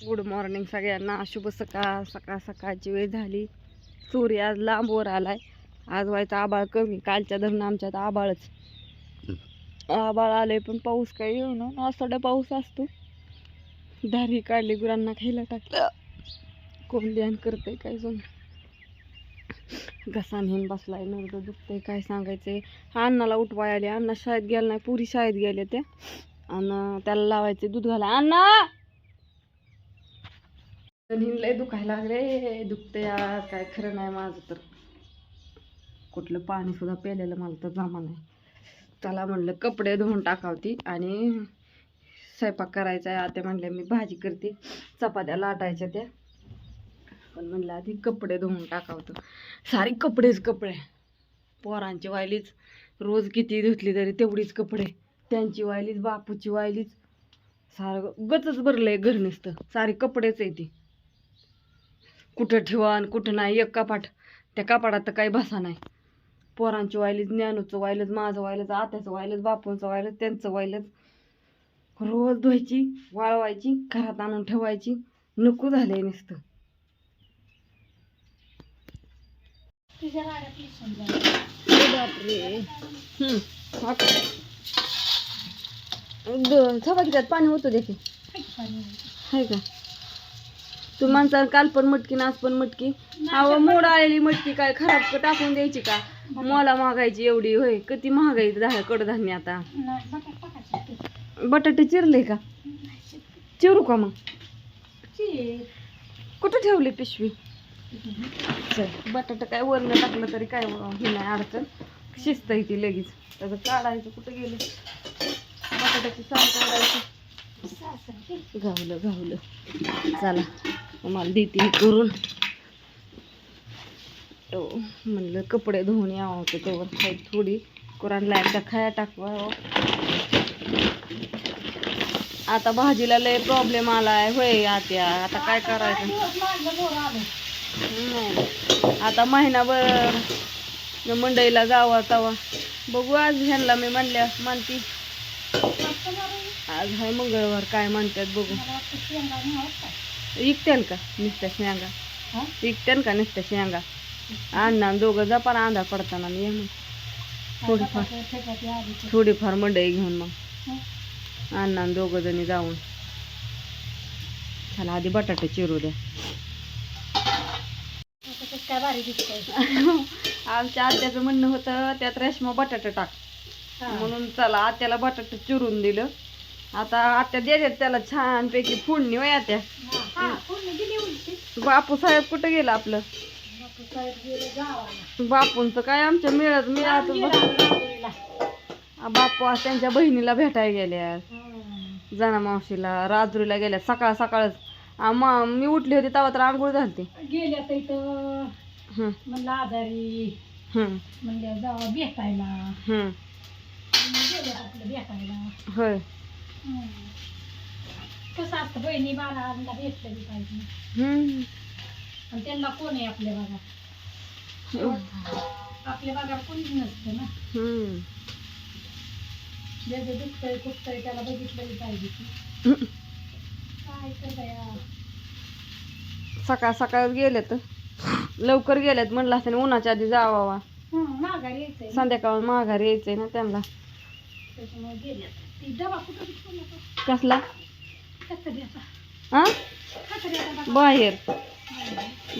Good morning सगळ्यांना. शुभ सकाळ. सकाळ सकाळची वेळ झाली. सूर्य आज लांबवर आलाय. आज व्हायचं आबाळ कमी. कालच्या धरणं आमच्यात आबाळच आबाळ आले पण पाऊस काही येऊ ना. आज थोडा पाऊस असतो. धारी काढली गुरांना खायला टाकलं. कोण ध्यान करते काय जण? घसा नेऊन बसलाय नर्द दुखतंय. काय सांगायचंय? अण्णाला उठवाय आले. अण्णा शाळेत गेला नाही. पुरी शाळेत गेल्या त्या. आणि त्याला लावायचे दूध घाला अण्णा! लय दुखायला लागले दुखते यार काय खरं नाही माझं तर. कुठलं पाणी सुद्धा प्यालेलं मला तर जमा नाही. त्याला म्हणलं कपडे धुवून टाकावती आणि स्वयंपाक करायचा आहे आता म्हणलं मी भाजी करते चपात्या लाटायच्या त्या. पण म्हणलं आधी कपडे धुवून टाकावतं. सारी कपडेच कपडे. पोरांची वायलीच. रोज किती धुतली तरी तेवढीच कपडे. त्यांची वायलीच बापूची वायलीच. सारं गचच भरलंय घर नुसतं. सारी कपडेच आहे ती. कुठं ठेवा आणि कुठं नाही एक कपाट. त्या कपाटात तर काही बसा नाही. पोरांची वायलीच ज्ञानूचं वायलंच माझं वायलंच आत्याचं वायलंच बापूंचं वायलंच त्यांचं वायलंच रोज धुवायची वाळवायची घरात आणून ठेवायची. नको झालंय नुसतं. बापरे. सभा पाणी होतं देखील आहे का? तू माणसाला काल पण मटकी ना आज पण मटकी. अहो मोड आलेली मटकी काय खराब टाकून द्यायची का? मला मागायची एवढी होय. किती महागाई झालं कडधान्य आता. बटाटे चिरले का? चिरू का मग? कुठं ठेवली पिशवी? चल बटाटा काय वरण टाकलं तरी काय हे नाही अडचण. शिस्त ती लगेच. त्याचं काढायचं कुठं गेलं? बटाट्याची साल काढायची. गावलं गावलं चला. मला देते करून. तो म्हणलं कपडे धुवून यावं होतं तेव्हा खाय थोडी. कुराणला एकदा खाया टाकवा. आता भाजीला लय प्रॉब्लेम आलाय. होय आत्या आता काय करायचं? आता महिनाभर मंडईला जावा तवा. बघू आज ह्यांना मी म्हणल्या म्हणती. आज हाय मंगळवार काय म्हणतात बघू. विकत्यान का नुसत्या शेंगा? विकत्यान का नुसत्या शेंगा? अण्णा दोघं जा पण अंधा पडताना आणि ये मग. थोडीफार. थोडीफार मंडई घेऊन मग. अण्णा आणि दोघं जणी जाऊन. चला आधी बटाटे चिरू द्या. आमच्या आत्याचं म्हणणं होतं त्यात रेशमा बटाटे टाक. म्हणून चला आत्याला बटाटे चिरून दिलं. आता आत्या देतात त्याला छानपैकी फोडणी वय आत्या. बापू साहेब कुठं गेलं आपलं? बापूंचं काय आमच्या मिळत मिळत बापू आज त्यांच्या बहिणीला भेटायला गेल्या. जना मावशीला राजुरीला गेल्या. सकाळ सकाळच. मा- उठली होती तेव्हा तर आंघोळ झालती. गेल्या तर इथं. म्हणलं आजारी. म्हणल्या जावा भेटायला. गेल्या आपलं भेटायला. होय. हं. कसं असतं बहिणी बाळाला भेटलं बी पाहिजे हं. आणि त्यांना कोण आहे आपल्या भागात आपल्या भागात कोणीच नसतं ना हं. ज्याचं दुखतंय खुपतंय त्याला बघितलं बी पाहिजे की. काय कर बाया सकाळ सकाळ गेलेत लवकर गेलेत म्हणलं असतं उन्हाच्या आधी जावा हं, माघारी यायचंय ना. संध्याकाळ माघारी यायचंय ना त्यांना त्याच्यामुळे ती डबा कुठं? कसला हा बाहेर.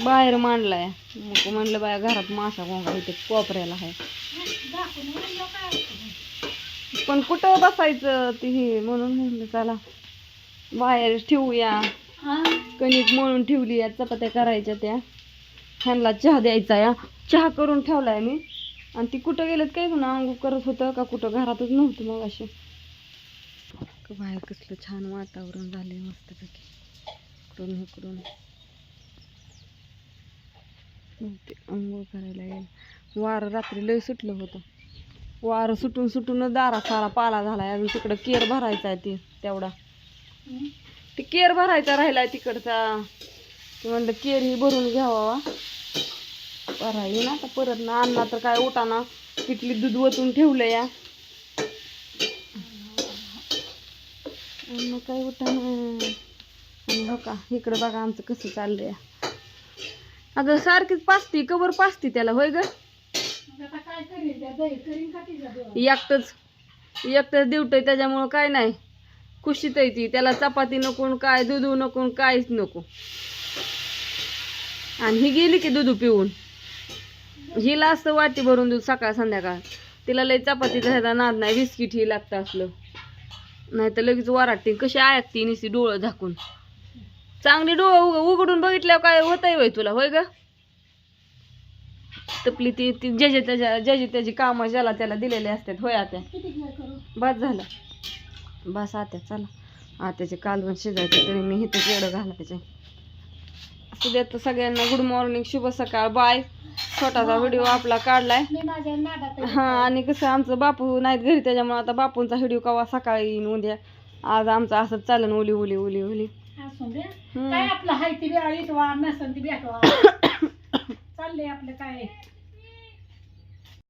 बाहेर. मांडलाय. मग म्हणलं बाया घरात माशा गोंगा इथे कोपऱ्याला आहे? पण कुठं बसायचं ती हे म्हणून म्हणलं चला बाहेर ठेवूया. कणिक मळून ठेवली या चपात्या करायच्या त्या. ह्यांना चहा द्यायचा या चहा करून ठेवलाय मी. आणि ती कुठं गेलेत काय म्हणा अंगू करत होतं का कुठं? घरातच नव्हतं मग असे बाहेर कसलं छान वातावरण झालंय मस्तपैकी. इकडून इकडून. ते अंघोळ करायला येईल. वारं रात्री लय सुटलं होतं. वारं सुटून सुटून दारा सारा पाला झालाय अजून तिकडं केर भरायचा आहे ती तेवढा. ते केर भरायचा राहिलाय तिकडचा. ते म्हणलं केर ही भरून घ्यावा. बरा ये ना आता परत ना. आणला तर काय उठाना. किटली दूध वतून ठेवलं या. अन्न काय उठाना आणि हो का? इकडं बघा आमचं कसं चाललंय. अगं सारखीच पाचती कवर पाचती त्याला होय ग? मग? एकटंच एकटंच दिवटंय त्याच्यामुळं काय नाही. कुशीत आहे ती. त्याला चपाती नको काय दूध नको काहीच नको. आणि ही गेली की दूध पिऊन. हिला असतं वाटी भरून दूध सकाळ संध्याकाळ. तिला लय चपातीचा ह्याचा नाद नाही बिस्किट ही लागतं असलं. नाहीतर लगेच वराटते कशी ऐकते निसी डोळं झाकून. चांगली डोळं उग उघडून बघितल्यावर काय होतंय वय तुला होय ग? तपली ती ती ज्याच्या त्याच्या ज्याची त्याची कामं ज्याला त्याला दिलेले असतात होय आत्या? बस झालं. बस आत्या चला. आत्याचे कालवण शिजायचे तरी मी इथं केळं घालायचे असू देत सगळ्यांना. गुड मॉर्निंग शुभ सकाळ बाय छोटासा व्हिडिओ आपला काढलाय. हा आणि कसं आमचं बापू नाहीत घरी त्याच्यामुळे आता बापूंचा व्हिडिओ कवा सकाळी येईन उद्या. आज आमचं असंच चालन ओली ओली ओली ओली. काय आपलं हाय ती वेळा इटवा नसन ती भेटवा. चाललंय आपलं काय.